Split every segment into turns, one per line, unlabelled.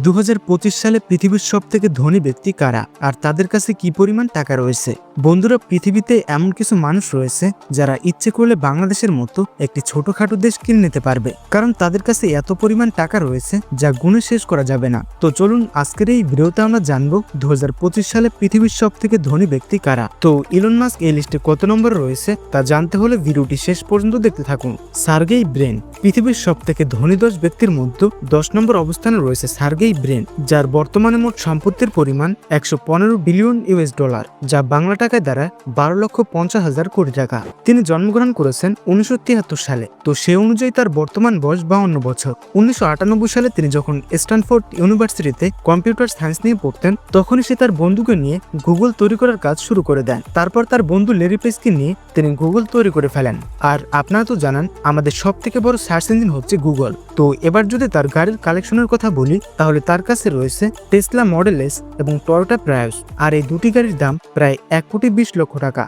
দু হাজার পঁচিশ সালে পৃথিবীর সব থেকে ধনী ব্যক্তি কারা? আর তাদের কাছে কি পরিমাণ টাকা রয়েছে? বন্ধুরা, পৃথিবীতে এমন কিছু মানুষ রয়েছে যারা ইচ্ছে করলে বাংলাদেশের মতো একটি ছোটখাটো দেশ কিনে নিতে পারবে। কারণ তাদের কাছে এত পরিমাণ টাকা রয়েছে যা গুণে শেষ করা যাবে না। তো চলুন, আজকের এই ভিডিওতে আমরা জানব দু হাজার পঁচিশ সালে পৃথিবীর সব থেকে ধনী ব্যক্তি কারা। তো ইলন মাস্ক এই লিস্টে কত নম্বর রয়েছে তা জানতে হলে ভিডিওটি শেষ পর্যন্ত দেখতে থাকুন। Sergey Brin. পৃথিবীর সব থেকে ধনী দশ ব্যক্তির মধ্যে দশ নম্বর অবস্থানে রয়েছে সার্গেই ব্রেন, যার বর্তমানে মোট সম্পত্তির পরিমাণ একশো পনেরো বিলিয়ন ইউএস ডলার, যা বাংলা টাকায় দ্বারা বারো লক্ষ পঞ্চাশ হাজার কোটি টাকা। তিনি জন্মগ্রহণ করেছেন উনিশশো তিয়াত্তর সালে, তো সে অনুযায়ী তার বর্তমান বয়স বাউন্ন বছর। উনিশশো আটানব্বই সালে তিনি যখন স্ট্যানফোর্ড ইউনিভার্সিটিতে কম্পিউটার সায়েন্স নিয়ে পড়তেন, তখনই সে তার বন্ধুকে নিয়ে গুগল তৈরি করার কাজ শুরু করে দেন। তারপর তার বন্ধু লেরি পেসকে নিয়ে তিনি গুগল তৈরি করে ফেলেন। আর আপনারা তো জানান, আমাদের সব থেকে বড় সার্চ ইঞ্জিন হচ্ছে গুগল। তো এবার যদি তার গাড়ির কালেকশনের কথা বলি, তাহলে তার কাছে রয়েছে টেসলা মডেল এস এবং টয়োটা প্রায়স আর এই দুটি গাড়ির দাম প্রায় এক কোটি বিশ লক্ষ টাকা।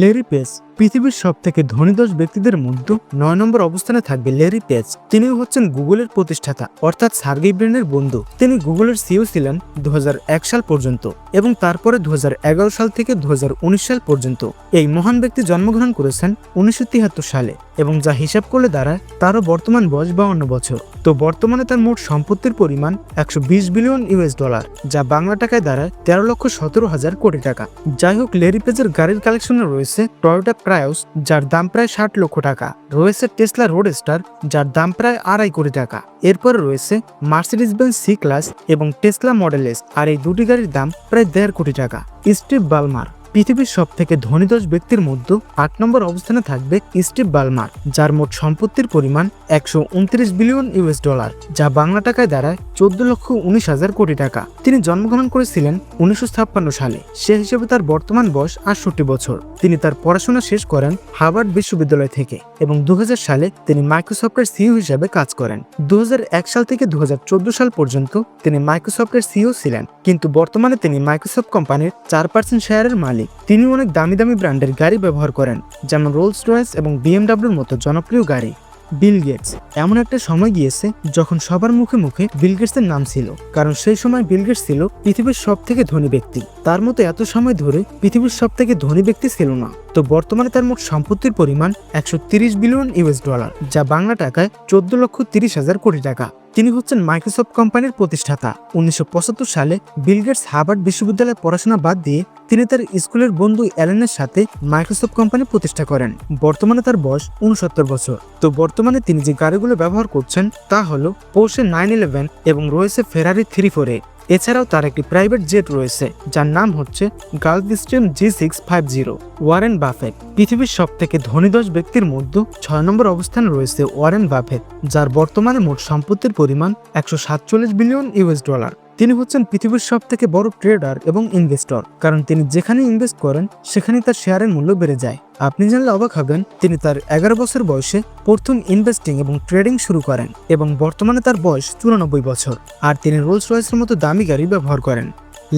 লেরি পেস পৃথিবীর সব থেকে ধনী দশ ব্যক্তিদের মধ্যে নয় নম্বর অবস্থানে থাকবে লেরি পেজ। তিনিও হচ্ছেন গুগলের প্রতিষ্ঠাতা, অর্থাৎ সার্গেই ব্রেনের বন্ধু। তিনি গুগলের সিও ছিলেন দুহাজার এক সাল পর্যন্ত এবং তারপরে দুহাজার এগারো সাল থেকে দুহাজার উনিশ সাল পর্যন্ত। এই মহান ব্যক্তি জন্মগ্রহণ করেছেন উনিশশো তিয়াত্তর সালে এবং যা হিসাব করলে দাঁড়ায় তারও বর্তমান বয়স বাউন্ন বছর। তো বর্তমানে তার মোট সম্পত্তির পরিমাণ একশো বিশ বিলিয়ন ইউএস ডলার, যা বাংলা টাকায় দাঁড়ায় তেরো লক্ষ সতেরো হাজার কোটি টাকা। যাই হোক, লেরি পেজের গাড়ির কালেকশনে রয়েছে টয়োটা প্রায়স যার দাম প্রায় ষাট লক্ষ টাকা। রয়েছে টেসলা রোড স্টার যার দাম প্রায় আড়াই কোটি টাকা। এরপর রয়েছে মার্সিডিস বেন সি ক্লাস এবং টেসলা মডেল এস আর এই দুটি গাড়ির দাম প্রায় দেড় কোটি টাকা। স্টিভ বালমার পৃথিবীর সব থেকে ধনী দশ ব্যক্তির মধ্যে আট নম্বর অবস্থানে থাকবে স্টিভ বালমার, যার মোট সম্পত্তির পরিমাণ একশো উনত্রিশ বিলিয়ন ইউএস ডলার, যা বাংলা টাকায় দাঁড়ায় চোদ্দ লক্ষ উনিশ হাজার কোটি টাকা। তিনি জন্মগ্রহণ করেছিলেন উনিশশো ছাপ্পান্ন সালে। সে হিসেবে তার বর্তমান বয়স আটষট্টি বছর। তিনি তার পড়াশোনা শেষ করেন হার্ভার্ড বিশ্ববিদ্যালয় থেকে এবং দু হাজার সালে তিনি মাইক্রোসফটের সিইও হিসেবে কাজ করেন। দু হাজার এক সাল থেকে দু হাজার চোদ্দ সাল পর্যন্ত তিনি মাইক্রোসফটের সিইও ছিলেন। কিন্তু বর্তমানে তিনি মাইক্রোসফট কোম্পানির চার পার্সেন্ট শেয়ারের মালিক। তিনি অনেক দামি দামি ব্র্যান্ডের গাড়ি ব্যবহার করেন, যেমন রোলস রয়েস এবং বিএমডাব্লিউর মতো জনপ্রিয় গাড়ি। বিল গেটস এমন একটা সময় গিয়েছে যখন সবার মুখে মুখে বিল গেটসের নাম ছিল, কারণ সেই সময় বিল গেটস ছিল পৃথিবীর সব থেকে ধনী ব্যক্তি। তার মতো এত সময় ধরে পৃথিবীর সব থেকে ধনী ব্যক্তি ছিল না। তো বর্তমানে তার মোট সম্পত্তির পরিমাণ একশো বিলিয়ন ইউএস ডলার, যা বাংলা টাকায় চোদ্দ লক্ষ তিরিশ হাজার কোটি টাকা। তিনি হচ্ছেন মাইক্রোসফট কোম্পানির প্রতিষ্ঠাতা। উনিশশো পঁচাত্তর সালে বিলগেটস হার্ভার্ড বিশ্ববিদ্যালয়ে পড়াশোনা বাদ দিয়ে তিনি তার স্কুলের বন্ধু অ্যালেনের সাথে মাইক্রোসফট কোম্পানি প্রতিষ্ঠা করেন। বর্তমানে তার বয়স উনসত্তর বছর। তো বর্তমানে তিনি যে গাড়িগুলো ব্যবহার করছেন তা হল পোর্শে নাইন ইলেভেন এবং রয়েছে ফেরারি থ্রি ফোর এছাড়াও তার একটি প্রাইভেট জেট রয়েছে, যার নাম হচ্ছে Gulfstream G six five zero Warren Buffett পৃথিবীর সব থেকে ধনী দশ ব্যক্তির মধ্যে ছয় নম্বর অবস্থানে রয়েছে ওয়ারেন বাফেট যার বর্তমানে মোট সম্পত্তির পরিমাণ একশো সাতচল্লিশ বিলিয়ন ইউএস ডলার তিনি হচ্ছেন পৃথিবীর সব থেকে বড় ট্রেডার এবং ইনভেস্টর, কারণ তিনি যেখানে ইনভেস্ট করেন, সেখানে তার শেয়ারের মূল্য বেড়ে যায়। আপনি জানলে অবাক হবেন, তিনি তার এগারো বছর বয়সে প্রথম ইনভেস্টিং এবং ট্রেডিং শুরু করেন এবং বর্তমানে তার বয়স চুরানব্বই বছর, আর তিনি রোলস রয়েসের মতো দামি গাড়ি ব্যবহার করেন।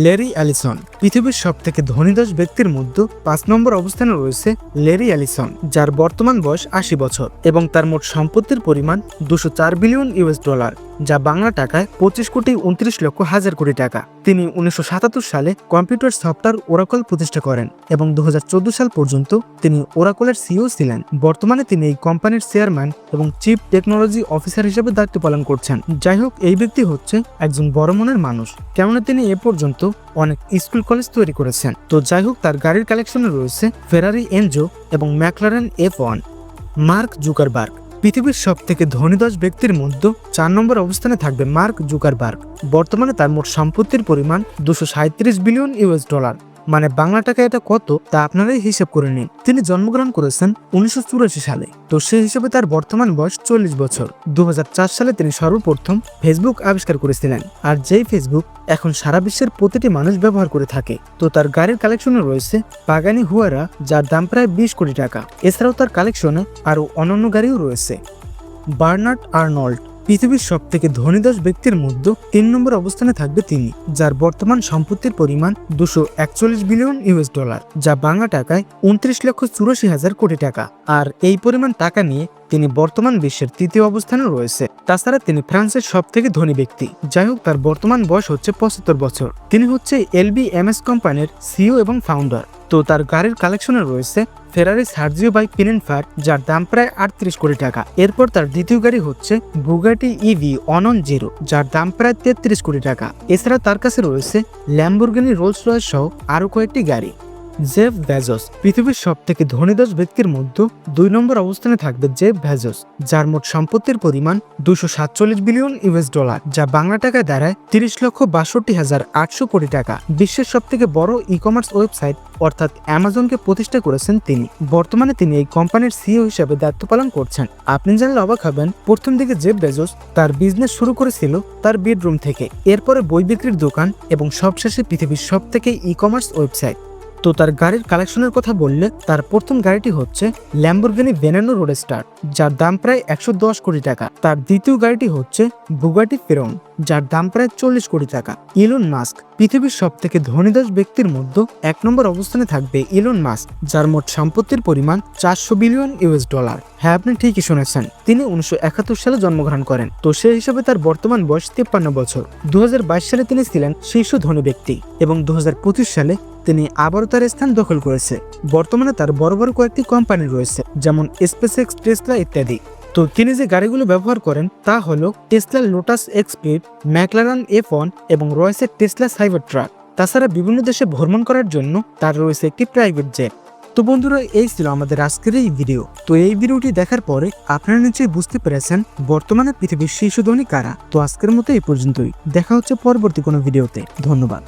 লেরি অ্যালিসন, পৃথিবীর সব থেকে ধনী দশ ব্যক্তির মধ্যে পাঁচ নম্বর অবস্থানে রয়েছে লেরি অ্যালিসন, যার বর্তমান বয়স আশি বছর এবং তার মোট সম্পত্তির পরিমাণ দুশো চার বিলিয়ন ইউএস ডলার। যা বাংলা টাকায় পঁচিশ কোটি উনত্রিশ লক্ষ হাজার কোটি টাকা। তিনি উনিশশো সাতাত্তর সালে কম্পিউটার সফটওয়্যার ওরাকল প্রতিষ্ঠা করেন এবং দু হাজার চোদ্দ সাল পর্যন্ত তিনি ওরাকলের সিইও ছিলেন। বর্তমানে তিনি এই কোম্পানির চেয়ারম্যান এবং চিফ টেকনোলজি অফিসার হিসেবে দায়িত্ব পালন করছেন। যাই হোক, এই ব্যক্তি হচ্ছে একজন বড় মনের মানুষ, কেননা তিনি এ পর্যন্ত অনেক স্কুল কলেজ তৈরি করেছেন। তো যাই হোক, তার গাড়ির কালেকশনে রয়েছে ফেরারি এনজো এবং McLaren F one Mark Zuckerberg. পৃথিবীর সব থেকে ধনী দশ ব্যক্তির মধ্যে চার নম্বর অবস্থানে থাকবে মার্ক জুকারবার্গ। বর্তমানে তার মোট সম্পত্তির পরিমাণ দুশো বিলিয়ন ইউএস ডলার। মানে বাংলা টাকা এটা কত তা আপনারাই হিসেব করে নিন। তিনি জন্মগ্রহণ করেছেন উনিশশো চুরাশি সালে, তো সেই হিসেবে তার বর্তমান বয়স চল্লিশ বছর। দু হাজার চার সালে তিনি সর্বপ্রথম ফেসবুক আবিষ্কার করেছিলেন, আর যেই ফেসবুক এখন সারা বিশ্বের প্রতিটি মানুষ ব্যবহার করে থাকে। তো তার গাড়ির কালেকশনে রয়েছে পাগানি হুয়ারা, যার দাম প্রায় বিশ কোটি টাকা। এছাড়াও তার কালেকশনে আরও অন্যান্য গাড়িও রয়েছে। বার্নার্ড আর্নল্ড পৃথিবীর সব থেকে ধনী দশ ব্যক্তির মধ্যে তিন নম্বর অবস্থানে থাকবে তিনি, যার বর্তমান সম্পত্তির পরিমাণ দুশো একচল্লিশ বিলিয়ন ইউএস ডলার, যা বাংলা টাকায় উনত্রিশ লক্ষ চুরাশি হাজার কোটি টাকা। আর এই পরিমাণ টাকা নিয়ে তিনি বর্তমান বিশ্বের তৃতীয় অবস্থানে রয়েছে। তাছাড়া তিনি ফ্রান্সের সব থেকে ধনী ব্যক্তি, যাই হোক তার বর্তমান বয়স হচ্ছে পঁচাত্তর বছর। তিনি হচ্ছে এলবি এমএস কোম্পানির সিও এবং ফাউন্ডার তো তার গাড়ির কালেকশনে রয়েছে ফেরারি সার্জিও বাই পিনেনফার যার দাম প্রায় আটত্রিশ কোটি টাকা। এরপর তার দ্বিতীয় গাড়ি হচ্ছে বুগাটি ইভি অনন জিরো যার দাম প্রায় তেত্রিশ কোটি টাকা। এছাড়া তার কাছে রয়েছে ল্যাম্বোর্গিনি রোলস রয়েস সহ আরও কয়েকটি গাড়ি। জেফ ভ্যাজস পৃথিবীর সব থেকে ধনী দশ ব্যক্তির মধ্যে দুই নম্বর অবস্থানে থাকবে জেফ ভ্যাজস যার মোট সম্পত্তির পরিমাণ দুশো সাতচল্লিশ বিলিয়ন ইউএস ডলার, যা বাংলা টাকায় দাঁড়ায় তিরিশ লক্ষ বাষট্টি হাজার আটশো কোটি টাকা। বিশ্বের সব থেকে বড় ই কমার্স ওয়েবসাইট অর্থাৎ অ্যামাজনকে প্রতিষ্ঠা করেছেন তিনি। বর্তমানে তিনি এই কোম্পানির সিইও হিসেবে দায়িত্ব পালন করছেন। আপনি জানলে অবাক হবেন, প্রথম দিকে জেফ বেজোস তার বিজনেস শুরু করেছিল তার বেডরুম থেকে। এরপরে বই বিক্রির দোকান এবং সবশেষে পৃথিবীর সব থেকে ই কমার্স ওয়েবসাইট। তো তার গাড়ির কালেকশনের কথা বললে, তার প্রথম গাড়িটি হচ্ছে ল্যাম্বরগিনি ভেনানো রোডস্টার যার দাম প্রায় একশো দশ কোটি টাকা। তার দ্বিতীয় গাড়িটি হচ্ছে বুগাটি ফেরন যার দাম প্রায় চল্লিশ কোটি টাকা। ইলন মাস্ক পৃথিবীর সব থেকে ধনীদাস ব্যক্তির মধ্যে এক নম্বর অবস্থানে থাকবে ইলন মাস্ক যার মোট সম্পত্তির পরিমাণ চারশো বিলিয়ন ইউএস ডলার হ্যাঁ আপনি ঠিকই শুনেছেন। তিনি উনিশশো একাত্তর সালে জন্মগ্রহণ করেন। তো সেই হিসাবে তার বর্তমান বয়স তিপ্পান্ন বছর। দু হাজার বাইশ সালে তিনি ছিলেন শীর্ষ ধনী ব্যক্তি এবং দু হাজার পঁচিশ সালে তিনি আবারও তার স্থান দখল করেছে। বর্তমানে তার বড় বড় কয়েকটি কোম্পানি রয়েছে, যেমন স্পেসএক্স টেসলা ইত্যাদি। তো তিনি যে গাড়িগুলো ব্যবহার করেন, তা হলো Tesla Lotus এক্সপিড McLaren F one এবং রয়েছে টেসলা সাইবার ট্রাক তাছাড়া বিভিন্ন দেশে ভ্রমণ করার জন্য তার রয়েছে একটি প্রাইভেট জেট তো বন্ধুরা, এই ছিল আমাদের আজকের এই ভিডিও তো এই ভিডিওটি দেখার পরে আপনারা নিশ্চয়ই বুঝতে পেরেছেন বর্তমানে পৃথিবীর শীর্ষ ধনী কারা। তো আজকের মতো এই পর্যন্তই। দেখা হচ্ছে পরবর্তী কোনো ভিডিওতে ধন্যবাদ।